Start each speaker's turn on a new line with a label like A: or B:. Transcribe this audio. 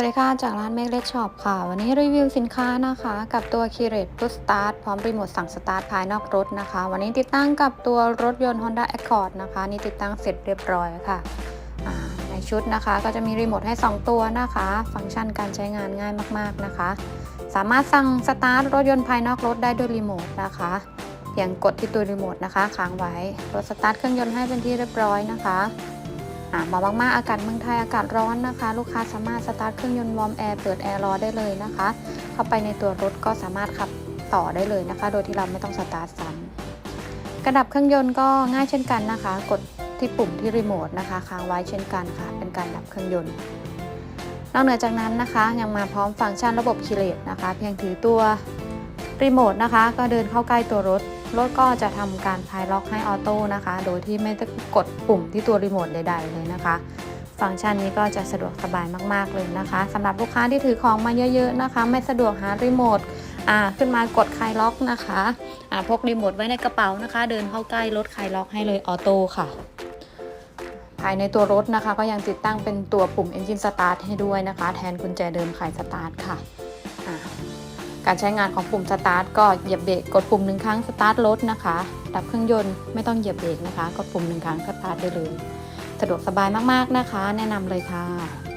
A: วัสดีค่ะ จากร้านเมกเล็กช็อปค่ะ วันนี้รีวิวสินค้านะคะ กับตัว k ีเรต Push Start พร้อมรีโมทสั่งสตาร์ทภายนอกรถนะคะ วันนี้ติดตั้งกับตัวรถยนต์ Honda Accord นะคะ นี่ติดตั้งเสร็จเรียบร้อยค่ะในชุดนะคะก็จะมีรีโมทให้ 2 ตัวนะคะ ฟังก์ชันการใช้งานง่ายมากๆนะคะ สามารถสั่งสตาร์ทรถยนต์ภายนอกรถได้ด้วยรีโมทนะคะเพียงกดที่ตัวรีโมทนะคะค้างไว้รถสตาร์ทเครื่องยนต์ให้เป็นที่เรียบร้อยนะคะ เหมาะมากๆ อากาศเมืองไทยอากาศร้อนนะคะ ลูกค้าสามารถสตาร์ทเครื่องยนต์วอร์มแอร์เปิดแอร์รอได้เลยนะคะ เข้าไปในตัวรถก็สามารถขับต่อได้เลยนะคะ โดยที่เราไม่ต้องสตาร์ทซ้ำกระดับเครื่องยนต์ก็ง่ายเช่นกันนะคะ กดที่ปุ่มที่รีโมทนะคะค้างไว้เช่นกันค่ะ เป็นการดับเครื่องยนต์นอกเหนือจากนั้นนะคะ ยังมาพร้อมฟังก์ชันระบบคีเลตนะคะ เพียงถือตัวรีโมทนะคะ ก็เดินเข้าใกล้ตัวรถ รถก็จะทำการพายล็อกให้ออโต้นะคะ โดยที่ไม่ต้องกดปุ่มที่ตัวรีโมทใด ๆ เลยนะคะ ฟังก์ชันนี้ก็จะสะดวกสบายมากๆเลยนะคะสำหรับลูกค้าที่ถือของมาเยอะๆนะคะ ไม่สะดวกหารีโมทขึ้นมากดคลายล็อกนะคะอ่าพกรีโมทไว้ในกระเป๋านะคะ เดินเข้าใกล้รถคลายล็อกให้เลยออโต้ค่ะ ภายในตัวรถนะคะ ก็ยังติดตั้งเป็นตัวปุ่ม Engine Start ให้ด้วยนะคะ แทนกุญแจเดิมไขสตาร์ทค่ะ การใช้งานของปุ่มสตาร์ทก็เหยียบเบรกกดปุ่มหนึ่งครั้งสตาร์ทรถนะคะ ดับเครื่องยนต์ไม่ต้องเหยียบเบรกนะคะ กดปุ่มหนึ่งครั้งสตาร์ทได้เลย สะดวกสบายมากๆนะคะ แนะนำเลยค่ะ